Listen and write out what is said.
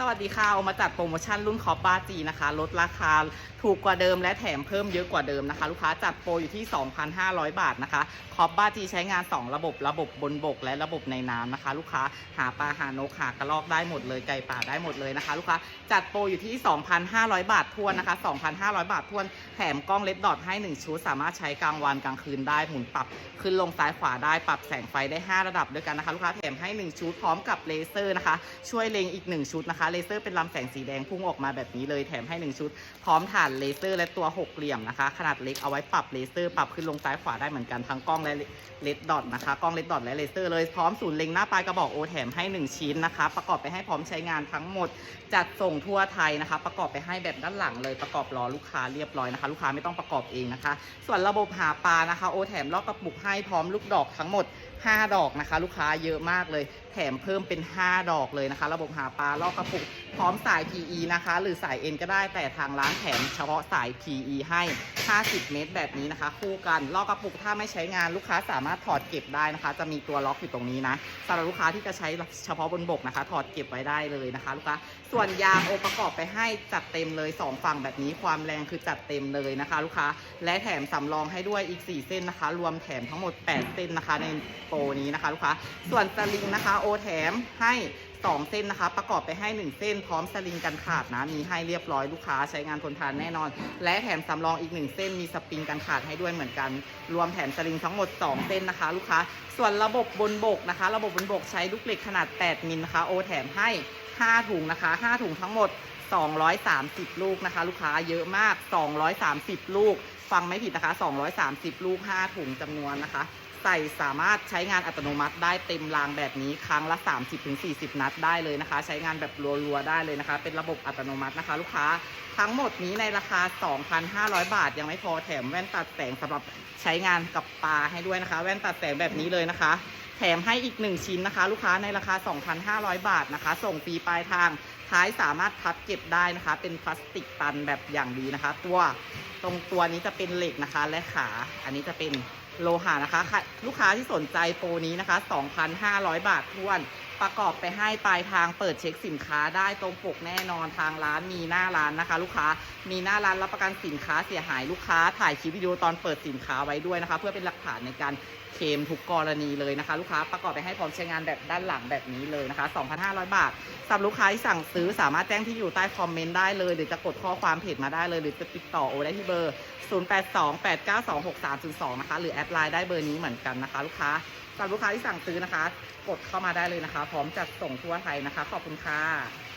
สวัสดีค่ะเอามาจัดโปรโมชั่นรุ่นคอปบ้าจีนะคะ ลดราคาถูกกว่าเดิมและแถมเพิ่มเยอะกว่าเดิมนะคะ ลูกค้าจัดโปรอยู่ที่ 2,500 บาทนะคะคอปบ้าจีใช้งาน 2 ระบบระบบบนบก และระบบในน้ำนะคะ ลูกค้าหาปลาหานกหากระรอกได้หมดเลยไก่ป่าได้หมดเลยนะคะ ลูกค้าจัดโปรอยู่ที่ 2,500 บาททวนนะคะ 2,500 บาททวนแถมกล้องเล็ดดอทให้ 1 ชุดสามารถใช้กลางวันกลางคืนได้หมุนปรับขึ้นลงซ้ายขวาได้ปรับแสงไฟได้ 5 ระดับด้วยกันนะคะ ลูกค้าแถมให้ 1 ชุดพร้อมกับเลเซอร์นะคะ ช่วยเล็งอีก 1 ชุดนะคะเลเซอร์เป็นลำแสงสีแดงพุ่งออกมาแบบนี้เลยแถมให้ 1 ชุด พร้อมฐานเลเซอร์และตัวหกเหลี่ยมนะคะ ขนาดเล็กเอาไว้ปรับเลเซอร์ปรับขึ้นลงซ้ายขวาได้เหมือนกันทั้งกล้องและเลดดอทนะคะกล้องเลดดอทและเลเซอร์เลยพร้อมศูนย์เล็งหน้าปลายกระบอกโอแถมให้ 1 ชิ้นนะคะ ประกอบไปให้พร้อมใช้งานทั้งหมด จัดส่งทั่วไทยนะคะ ประกอบไปให้แบบด้านหลังเลยประกอบรอลูกค้าเรียบร้อยนะคะ ลูกค้าไม่ต้องประกอบเองนะคะ ส่วนระบบหาปลานะคะโอแถมลอกกระปุกให้พร้อมลูกดอกทั้งหมด 5 ดอกนะคะ ลูกค้าเยอะมากเลย แถมเพิ่มเป็น 5 ดอกเลยนะคะ ระบบหาปลาลอกกระปุกพร้อมสาย PE นะคะ หรือสาย N ก็ได้แต่ทางร้านแถมเฉพาะสาย PE ให้ 50 เมตรแบบนี้นะคะ คู่กันลอกกระปุกถ้าไม่ใช้งานลูกค้าสามารถถอดเก็บได้นะคะ จะมีตัวล็อกอยู่ตรงนี้นะสำหรับลูกค้าที่จะใช้เฉพาะบนบกนะคะ ถอดเก็บไว้ได้เลยนะคะ ลูกค้าส่วนยางโอประกอบไปให้จัดเต็มเลย 2 ฝั่งแบบนี้ความแรงคือจัดเต็มเลยนะคะ ลูกค้าและแถมสำรองให้ด้วยอีก 4 เส้นนะคะ รวมแถมทั้งหมด 8 เส้นนะคะ ในโปรนี้นะคะ ลูกค้าส่วนสลิงนะคะโอแถมให้ 2 เส้นนะคะ ประกอบไปให้ 1 เส้นพร้อมสลิงกันขาดนะ มีให้เรียบร้อยลูกค้าใช้งานทนทานแน่นอน และแถมสำรองอีก 1 เส้นมีสปริงกันขาดให้ด้วยเหมือนกัน รวมแถมสลิงทั้งหมด 2 เส้นนะคะ ลูกค้า ส่วนระบบบนบกนะคะ ระบบบนบกใช้ลูกเหล็กขนาด 8 มิลนะคะโอแถมให้ 5 ถุงนะคะ 5 ถุงทั้งหมด 230 ลูกนะคะ ลูกค้าเยอะมาก 230 ลูก ฟังไม่ผิดนะคะ 230 ลูก 5 ถุงจำนวนนะคะ ใส่สามารถใช้งานอัตโนมัติได้เต็มรางแบบนี้ครั้งละ 30-40 นัดได้เลยนะคะ ใช้งานแบบรัวๆได้เลยนะคะ เป็นระบบอัตโนมัตินะคะ ลูกค้าทั้งหมดนี้ในราคา 2,500 บาท ยังไม่พอแถมแว่นตัดแสงสำหรับใช้งานกับปลาให้ด้วยนะคะ แว่นตัดแสงแบบนี้เลยนะคะ แถมให้อีก 1 ชิ้นนะคะ ลูกค้าในราคา 2,500 บาทนะคะ ส่งฟรีปลายทาง ท้ายสามารถพับเก็บได้นะคะ เป็นพลาสติกตันแบบอย่างดีนะคะ ตัวตรงตัวนี้จะเป็นเหล็กนะคะ และขา อันนี้จะเป็นโลหะนะคะค่ะลูกค้าที่สนใจโปรนี้นะคะ 2,500 บาททวน ประกอบไปให้ปลายทางเปิดเช็คสินค้าได้ตรงปกแน่นอนทางร้านมีหน้าร้านนะคะ ลูกค้ามีหน้าร้านรับประกันสินค้าเสียหายลูกค้าถ่ายคลิปวิดีโอตอนเปิดสินค้าไว้ด้วยนะคะ เพื่อเป็นหลักฐานในการเคมทุกกรณีเลยนะคะ ลูกค้าประกอบไปให้พร้อมใช้งานแบบด้านหลังแบบนี้เลยนะคะ 2,500 บาทสำหรับลูกค้าที่สั่งซื้อสามารถแจ้งที่อยู่ใต้คอมเมนต์ได้เลย หรือจะกดข้อความเพจมาได้เลย หรือจะติดต่อโอได้ที่เบอร์ 0828926302 นะคะ หรือแอดไลน์ได้เบอร์นี้เหมือนกันนะคะ ลูกค้า สำหรับลูกค้าที่สั่งซื้อนะคะ กดเข้ามาได้เลยนะคะ พร้อมจัดส่งทั่วไทยนะคะ ขอบคุณค่ะ